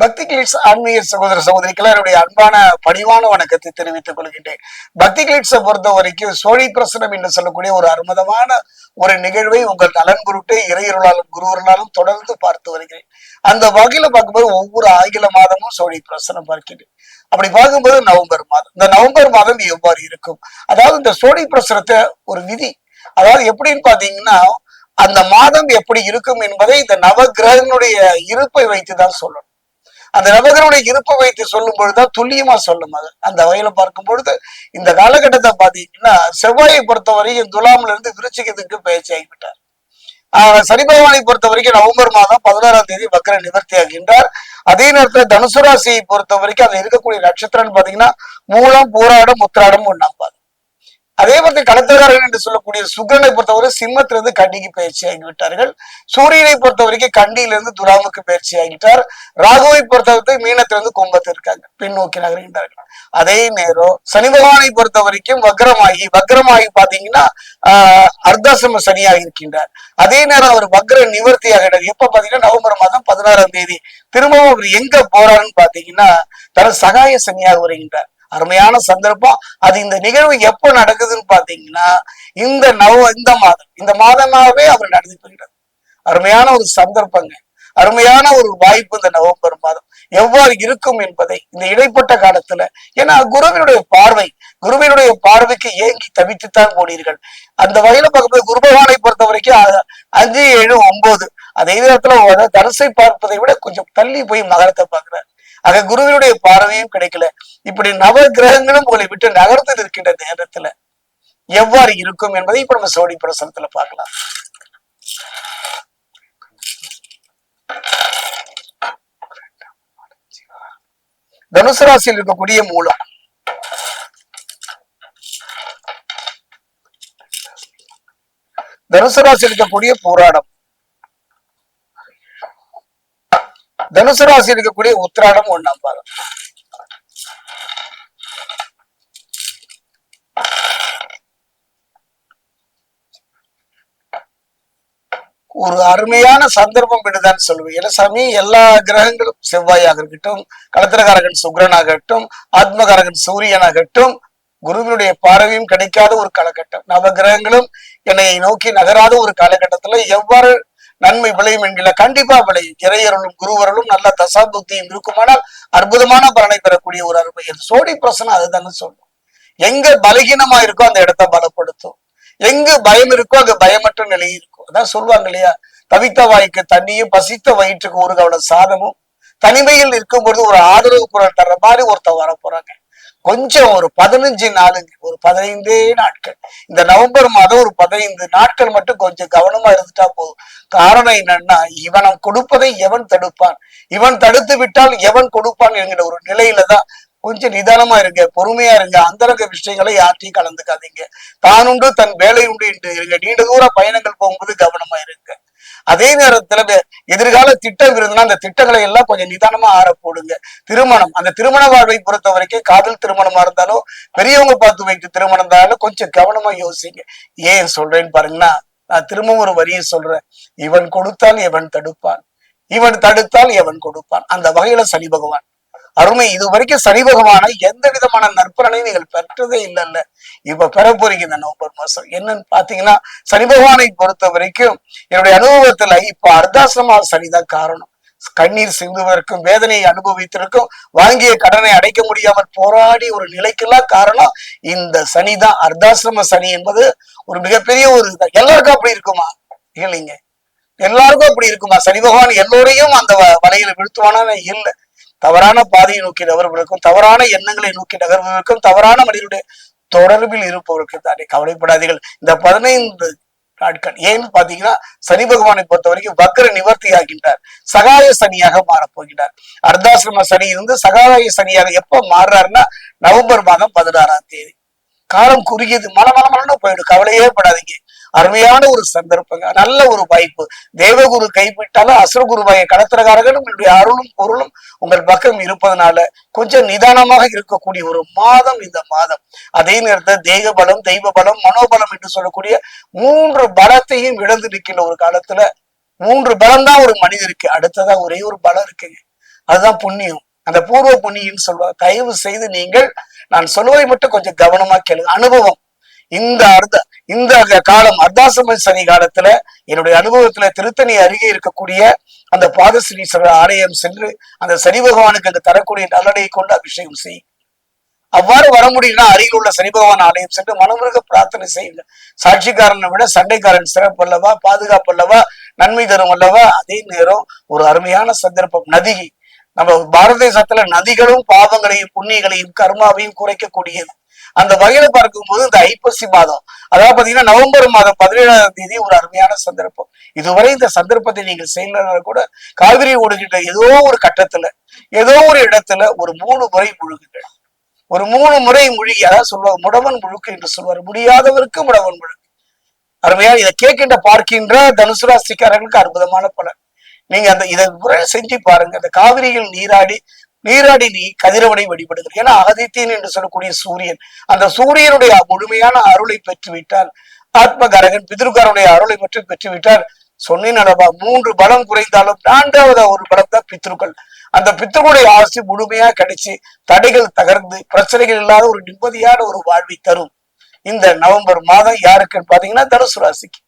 பக்தி கிளிட்ஸ் ஆன்மீக சகோதர சகோதரிக்கெல்லாம் என்னுடைய அன்பான பணிவான வணக்கத்தை தெரிவித்துக் கொள்கின்றேன். பக்தி கிளிட்ஸை பொறுத்த வரைக்கும் சோழி பிரசனம் என்று சொல்லக்கூடிய ஒரு அற்புதமான ஒரு நிகழ்வை உங்கள் நலன் குருட்டே இறையருளாலும் குருவர்களாலும் தொடர்ந்து பார்த்து வருகிறேன். அந்த வகையில பார்க்கும்போது ஒவ்வொரு ஆங்கில மாதமும் சோழி பிரசனம் பார்க்கிறேன் அப்படி பார்க்கும்போது நவம்பர் மாதம் இந்த நவம்பர் மாதம் எவ்வாறு இருக்கும்? அதாவது இந்த சோழி பிரசனத்தை ஒரு விதி. அதாவது எப்படின்னு பாத்தீங்கன்னா அந்த மாதம் எப்படி இருக்கும் என்பதை இந்த நவகிரகனுடைய இருப்பை வைத்துதான் சொல்லணும். அந்த நபர்களுடைய இருப்பை வைத்து சொல்லும் பொழுதுதான் துல்லியமா சொல்லும் அது. அந்த வகையில பார்க்கும் பொழுது இந்த காலகட்டத்தை பாத்தீங்கன்னா செவ்வாயை பொறுத்த வரைக்கும் துலாம்ல இருந்து விருச்சிகத்துக்கு பயிற்சி ஆகிவிட்டார். ஆஹ் சனி பகவானை பொறுத்த வரைக்கும் நவம்பர் மாதம் பதினாறாம் தேதி வக்கர நிவர்த்தி ஆகின்றார். அதே நேரத்துல தனுசு ராசியை பொறுத்த வரைக்கும் அதுல இருக்கக்கூடிய நட்சத்திரம்னு பாத்தீங்கன்னா மூலம் பூராடம் உத்திராடம் ஒண்ணாம் பாதம். அதே போல கடத்தகாரன் என்று சொல்லக்கூடிய சுக்கரனை பொறுத்தவரை சிம்மத்திலிருந்து கண்டிக்கு பயிற்சி ஆகிவிட்டார்கள். சூரியனை பொறுத்த வரைக்கும் கண்டியிலிருந்து துலாமுக்கு பயிற்சி ஆகிட்டார். ராகுவை பொறுத்தவரை மீனத்திலிருந்து கும்பத்தில் இருக்காங்க. பின்னோக்கி நகர்கின்றார்கள். அதே நேரம் சனி பகவானை பொறுத்த வரைக்கும் வக்ரமாகி வக்ரமாகி பாத்தீங்கன்னா ஆஹ் அர்த்தாசிரம சனியாக இருக்கின்றார். அதே நேரம் அவர் வக்ர நிவர்த்தியாக எப்ப பாத்தீங்கன்னா நவம்பர் மாதம் பதினாறாம் தேதி. திரும்பவும் அவர் எங்க போறாருன்னு பாத்தீங்கன்னா தன சகாய சனியாக வருகின்றார். அருமையான சந்தர்ப்பம். அது இந்த நிகழ்வு எப்போ நடக்குதுன்னு பாத்தீங்கன்னா இந்த நவ இந்த மாதம். இந்த மாதமாகவே அவர் நடந்து போகிறது அருமையான ஒரு சந்தர்ப்பங்க. அருமையான ஒரு வாய்ப்பு இந்த நவம்பர் மாதம். எவ்வாறு இருக்கும் என்பதை இந்த இடைப்பட்ட காலத்துல ஏன்னா குருவினுடைய பார்வை குருவினுடைய பார்வைக்கு ஏங்கி தவித்துத்தான் போனீர்கள். அந்த வகையில பார்க்கும்போது குரு பகவானை பொறுத்த வரைக்கும் அஞ்சு ஏழு ஒன்பது அதே நேரத்துல தரிசை பார்ப்பதை விட கொஞ்சம் தள்ளி போய் மகரத்தை பாக்குறாரு ஆக குருவினுடைய பார்வையும் கிடைக்கல. இப்படி நவ கிரகங்களும் உங்களை விட்டு நகர்த்து இருக்கின்ற நேரத்துல எவ்வாறு இருக்கும் என்பதை இப்ப நம்ம சோடி பிரசனத்துல பார்க்கலாம். தனுசு ராசியில் இருக்கக்கூடிய மூலம். தனுசு ராசியில் இருக்கக்கூடிய போராடம். தனுசு ராசி இருக்கக்கூடிய உத்திராடம் ஒன்னாம் பாதம். ஒரு அருமையான சந்தர்ப்பம் விடுதான்னு சொல்லுவேன். ஏன்னா சாமி எல்லா கிரகங்களும் செவ்வாயாக இருக்கட்டும் களத்திரகாரகன் சுக்ரனாகட்டும் ஆத்மகாரகன் சூரியனாகட்டும் குருவினுடைய பார்வையும் கிடைக்காத ஒரு காலகட்டம். நவ கிரகங்களும் என்னை நோக்கி நகராத ஒரு காலகட்டத்துல எவ்வாறு நன்மை விளையும் என்கிற கண்டிப்பா விளையும் இறையருளும் குருவருளும் நல்ல தசா புத்தியும் இருக்குமானால் அற்புதமான பலனை பெறக்கூடிய ஒரு அருமை. சோடி பிரசனம் அதுதானே சொல்லும். எங்க பலகீனமா இருக்கோ அந்த இடத்த பலப்படுத்தும். எங்கு பயம் இருக்கோ அங்க பயமற்ற நிலை இருக்கும். அதான் சொல்லுவாங்க இல்லையா? தவித்த வாய்க்கு தண்ணியும் பசித்த வயிற்றுக்கு ஒரு கவலை சாதமும். தனிமையில் இருக்கும் பொழுது ஒரு ஆதரவு குரல் தர்ற மாதிரி ஒருத்தர் வர போறாங்க கொஞ்சம் ஒரு பதினஞ்சு நாளுங்க ஒரு பதினைந்தே நாட்கள். இந்த நவம்பர் மாதம் ஒரு பதினைந்து நாட்கள் மட்டும் கொஞ்சம் கவனமா இருந்துட்டா போதும். காரணம் என்னன்னா இவனம் கொடுப்பதை எவன் தடுப்பான்? இவன் தடுத்து விட்டால் எவன் கொடுப்பான் என்கிற ஒரு நிலையில தான் கொஞ்சம் நிதானமா இருங்க பொறுமையா இருங்க. அந்தரங்க விஷயங்களை யார்ட்டையும் கலந்துக்காதீங்க. தானுண்டு தன் வேலை உண்டு என்று இருங்க. நீண்ட தூர பயணங்கள் போகும்போது கவனமா இருங்க. அதே நேரத்துல எதிர்கால திட்டம் இருந்ததுன்னா அந்த திட்டங்களை எல்லாம் கொஞ்சம் நிதானமா ஆற போடுங்க திருமணம். அந்த திருமண வாழ்வை பொறுத்த வரைக்கும் காதல் திருமணமா இருந்தாலும் பெரியவங்க பார்த்து வைத்து திருமணம் இருந்தாலும் கொஞ்சம் கவனமா யோசிங்க. ஏன் சொல்றேன்னு பாருங்கன்னா நான் திரும்பவும் ஒரு வரியை சொல்றேன். இவன் கொடுத்தால் எவன் தடுப்பான்? இவன் தடுத்தால் எவன் கொடுப்பான்? அந்த வகையில சனி பகவான். அருமை. இது வரைக்கும் சனி பகவான எந்த விதமான நற்பலனையும் நீங்கள் பெற்றதே இல்லைல்ல. இப்ப பெற போறீங்க இந்த நவம்பர் மாசம். என்னன்னு பாத்தீங்கன்னா சனி பகவானை பொறுத்த வரைக்கும் என்னுடைய அனுபவத்துல இப்ப அர்த்தாசிரமா சனிதான் காரணம். கண்ணீர் சிந்துவதற்கும் வேதனையை அனுபவித்திருக்கும் வாங்கிய கடனை அடைக்க முடியாமல் போராடி ஒரு நிலைக்கெல்லாம் காரணம் இந்த சனிதான். அர்த்தாசிரம சனி என்பது ஒரு மிகப்பெரிய ஒரு எல்லாருக்கும் அப்படி இருக்குமா? இல்லைங்க. எல்லாருக்கும் அப்படி இருக்குமா? சனி பகவான் எல்லோரையும் அந்த வ- வலையில வீழ்த்துவானா? இல்லை. தவறான பாதையை நோக்கி நகர்வதற்கும் தவறான எண்ணங்களை நோக்கி நகர்வதற்கும் தவறான மனிதனுடைய தொடர்பில் இருப்பவருக்கு தானே கவலைப்படாதீர்கள். இந்த பதினைந்து நாட்கள் ஏன்னு பாத்தீங்கன்னா சனி பகவானை பொறுத்த வரைக்கும் வக்ர நிவர்த்தி ஆகின்றார் சகாய சனியாக மாறப் போகிறார் அர்த்தாசிரம சனி இருந்து சகாய சனியாக எப்ப மாறுறாருன்னா நவம்பர் மாதம் பதினாறாம் தேதி. காலம் குறுகியது. மன மல போயிடும். கவலையே படாதீங்க. அருமையான ஒரு சந்தர்ப்பங்க. நல்ல ஒரு வாய்ப்பு. தேவகுரு கைவிட்டாலும் அசுரகுருவாய கடத்திரகாரர்கள் உங்களுடைய அருளும் பொருளும் உங்கள் பக்கம் இருப்பதனால கொஞ்சம் நிதானமாக இருக்கக்கூடிய ஒரு மாதம் இந்த மாதம். அதே நேரத்தில் தேக பலம் தெய்வ பலம் மனோபலம் என்று சொல்லக்கூடிய மூன்று பலத்தையும் இழந்து நிற்கின்ற ஒரு காலத்துல மூன்று பலம் தான் ஒரு மனிதருக்கு. அடுத்ததா ஒரே ஒரு பலம் இருக்குங்க. அதுதான் புண்ணியம். அந்த பூர்வ புண்ணியம்னு சொல்லுவாங்க. தயவு செய்து நீங்கள் நான் சொல்வதை மட்டும் கொஞ்சம் கவனமா கேளுங்க. அனுபவம். இந்த அர்த்த இந்த காலம் அர்த்தாசம சனி காலத்துல என்னுடைய அனுபவத்துல திருத்தணி அருகே இருக்கக்கூடிய அந்த பாதஸ்ரீஸ்வரர் ஆலயம் சென்று அந்த சனி பகவானுக்கு அங்கு தரக்கூடிய நல்லடையை கொண்டு அபிஷேகம் செய். அவ்வாறு வர முடியும்னா அருகில் உள்ள சனி பகவான் ஆலயம் சென்று மனமிருக பிரார்த்தனை செய்யுங்க. சாட்சிக்காரனை விட சண்டைக்காரன் சிறப்பு அல்லவா பாதுகாப்பு அல்லவா நன்மை தரும் அல்லவா? அதே நேரம் ஒரு அருமையான சந்தர்ப்பம் நதி. நம்ம பாரத தேசத்துல நதிகளும் பாவங்களையும் புண்ணியங்களையும் கர்மாவையும் குறைக்கக்கூடியது. அந்த வகையில பார்க்கும்போது இந்த ஐப்பசி மாதம் அதாவது பாத்தீங்கன்னா நவம்பர் மாதம் பதினேழாம் தேதி ஒரு அருமையான சந்தர்ப்பம். இதுவரை இந்த சந்தர்ப்பத்தை நீங்கள் செய்யலனால கூட காவிரி ஓடுகின்ற ஏதோ ஒரு கட்டத்துல ஏதோ ஒரு இடத்துல ஒரு மூணு முறை முழுகுங்கள். ஒரு மூணு முறை முழுகி அதாவது சொல்லுவாங்க முடவன் முழுக்கு என்று சொல்வார். முடியாதவருக்கு முடவன் முழுக்கு அருமையா இதை கேட்கின்ற பார்க்கின்ற தனுசு ராசிக்காரர்களுக்கு அற்புதமான பலன். நீங்க அந்த இதை முறை செஞ்சு பாருங்க. அந்த காவிரியில் நீராடி நீராடி நீ கதிரவனை வழிபடுகிறது ஏன்னா ஆதித்யன் என்று சொல்லக்கூடிய சூரியன் அந்த சூரியனுடைய முழுமையான அருளை பெற்றுவிட்டால் ஆத்மகாரகன் பிதிருக்காரனுடைய அருளை பற்றி பெற்றுவிட்டால் சொன்னேன் அல்லவா மூன்று பலம் குறைந்தாலும் நான்காவது ஒரு பலம் தான் பித்ருக்கள். அந்த பித்ருடைய ஆசி முழுமையா கிடைச்சு தடைகள் தகர்ந்து பிரச்சனைகள் இல்லாத ஒரு நிம்மதியான ஒரு வாழ்வை தரும். இந்த நவம்பர் மாதம் யாருக்குன்னு பாத்தீங்கன்னா தனுசு ராசிக்கு.